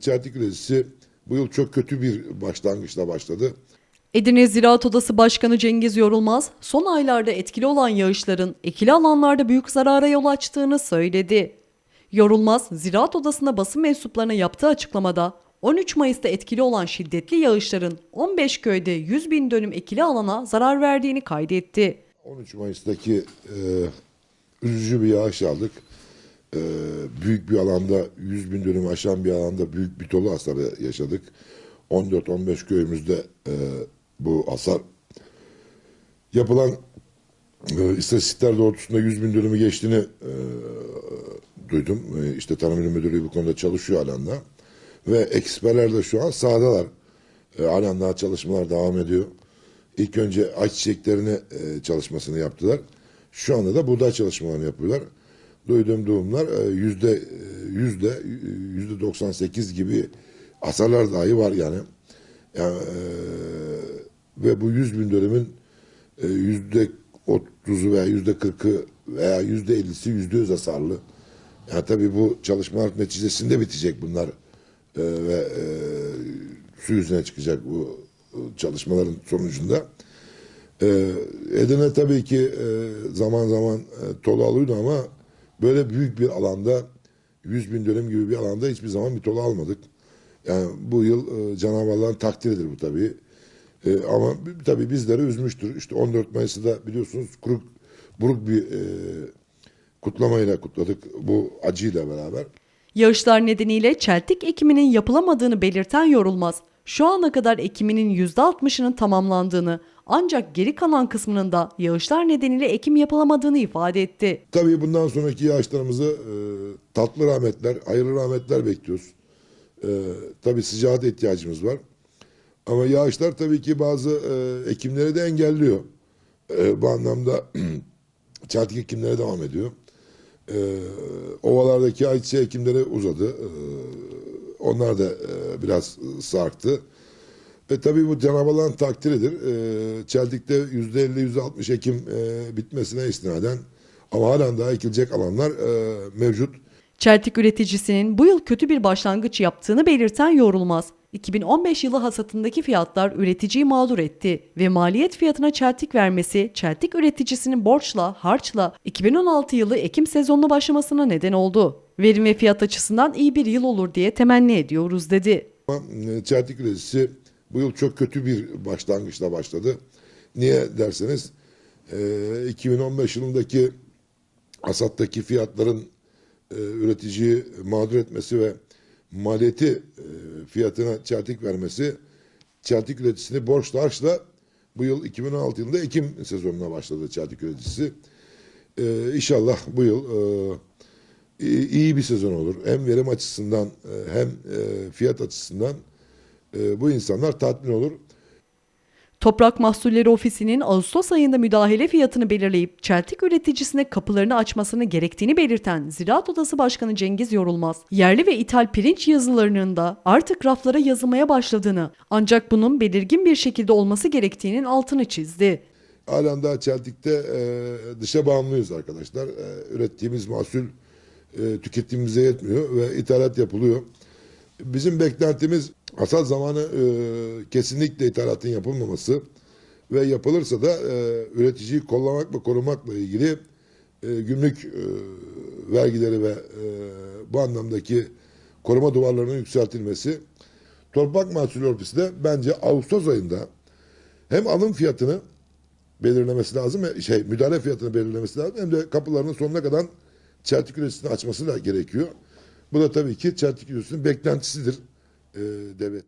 Çeltik üreticisi bu yıl çok kötü bir başlangıçla başladı. Edirne Ziraat Odası Başkanı Cengiz Yorulmaz, son aylarda etkili olan yağışların ekili alanlarda büyük zarara yol açtığını söyledi. Yorulmaz, Ziraat Odası'nda basın mensuplarına yaptığı açıklamada 13 Mayıs'ta etkili olan şiddetli yağışların 15 köyde 100 bin dönüm ekili alana zarar verdiğini kaydetti. 13 Mayıs'taki e, üzücü bir yağış aldık. E, büyük bir alanda 100 bin dönüm aşan bir alanda büyük bir tolu hasarı yaşadık. 14-15 köyümüzde e, bu hasar yapılan e, istatistikler doğrultusunda 100 bin dönümü geçtiğini e, duydum. E, işte Tarım İl Müdürlüğü bu konuda çalışıyor alanda. Ve eksperler de şu an sahadalar. E, halen daha çalışmalar devam ediyor. İlk önce ayçiçeklerini e, çalışmasını yaptılar. Şu anda da buğday çalışmalarını yapıyorlar. Duyduğum durumlar e, yüzde e, yüzde e, yüzde 98 gibi hasarlar dahi var yani. yani ve bu 100 bin dönümün yüzde 30'u veya yüzde 40'ı veya yüzde 50'si yüzde yüz hasarlı. Yani tabii bu çalışmalar neticesinde bitecek bunlar ve su yüzüne çıkacak bu çalışmaların sonucunda. E, Edirne tabii ki e, zaman zaman e, tolu alıyordu ama böyle büyük bir alanda 100 bin dönüm gibi bir alanda hiçbir zaman bir tolu almadık. Yani bu yıl e, Cenab-ı Allah'ın takdiridir bu tabii. E, ama tabii bizleri üzmüştür. İşte 14 Mayıs'ı da biliyorsunuz kuruk, buruk bir e, kutlamayla kutladık bu acıyla beraber. Yağışlar nedeniyle çeltik ekiminin yapılamadığını belirten Yorulmaz, şu ana kadar ekiminin %60'ının tamamlandığını ancak geri kalan kısmının da yağışlar nedeniyle ekim yapılamadığını ifade etti. Tabii bundan sonraki yağışlarımızı e, tatlı rahmetler, hayırlı rahmetler bekliyoruz. E, tabii sıcağa ihtiyacımız var. Ama yağışlar tabii ki bazı e, ekimleri de engelliyor. E, bu anlamda çeltik ekimleri devam ediyor. E, ovalardaki ayçiçeği ekimleri uzadı. E, onlar da e, biraz sarktı. E tabii bu Cenab-ı Allah'ın takdiridir. E, Çeltik'te yüzde 50, yüzde 60 ekim e, bitmesine istinaden ama halen daha ekilecek alanlar e, mevcut. Çeltik üreticisinin bu yıl kötü bir başlangıç yaptığını belirten Yorulmaz, 2015 yılı hasatındaki fiyatlar üreticiyi mağdur etti ve maliyet fiyatına çeltik vermesi çeltik üreticisinin borçla, harçla 2016 yılı ekim sezonuna başlamasına neden oldu. Verim ve fiyat açısından iyi bir yıl olur diye temenni ediyoruz dedi. E, çeltik üreticisi bu yıl çok kötü bir başlangıçla başladı. Niye derseniz e, 2015 yılındaki hasattaki fiyatların e, üreticiyi mağdur etmesi ve maliyeti e, fiyatına çeltik vermesi çeltik üreticisini borçla harçla bu yıl 2016 yılında Ekim sezonuna başladı çeltik üreticisi. E, inşallah bu yıl e, iyi- iyi bir sezon olur. Hem verim açısından e, hem e, fiyat açısından e, bu insanlar tatmin olur. Toprak Mahsulleri Ofisi'nin Ağustos ayında müdahale fiyatını belirleyip çeltik üreticisine kapılarını açmasını gerektiğini belirten Ziraat Odası Başkanı Cengiz Yorulmaz, yerli ve ithal pirinç yazılarının da artık raflara yazılmaya başladığını ancak bunun belirgin bir şekilde olması gerektiğinin altını çizdi. Halen daha çeltikte e, dışa bağımlıyız arkadaşlar. E, ürettiğimiz mahsul e, tükettiğimize yetmiyor ve ithalat yapılıyor. Bizim beklentimiz hasat zamanı e, kesinlikle ithalatın yapılmaması ve yapılırsa da e, üreticiyi kollamak ve korumakla ilgili e, gümrük e, vergileri ve e, bu anlamdaki koruma duvarlarının yükseltilmesi. Toprak Mahsulü Ofisi de bence Ağustos ayında hem alım fiyatını belirlemesi lazım. Şey müdahale fiyatını belirlemesi lazım. Hem de kapılarının sonuna kadar çeltik üreticisini açması da gerekiyor. Bu da tabii ki çeltik üreticisinin beklentisidir e, devlet.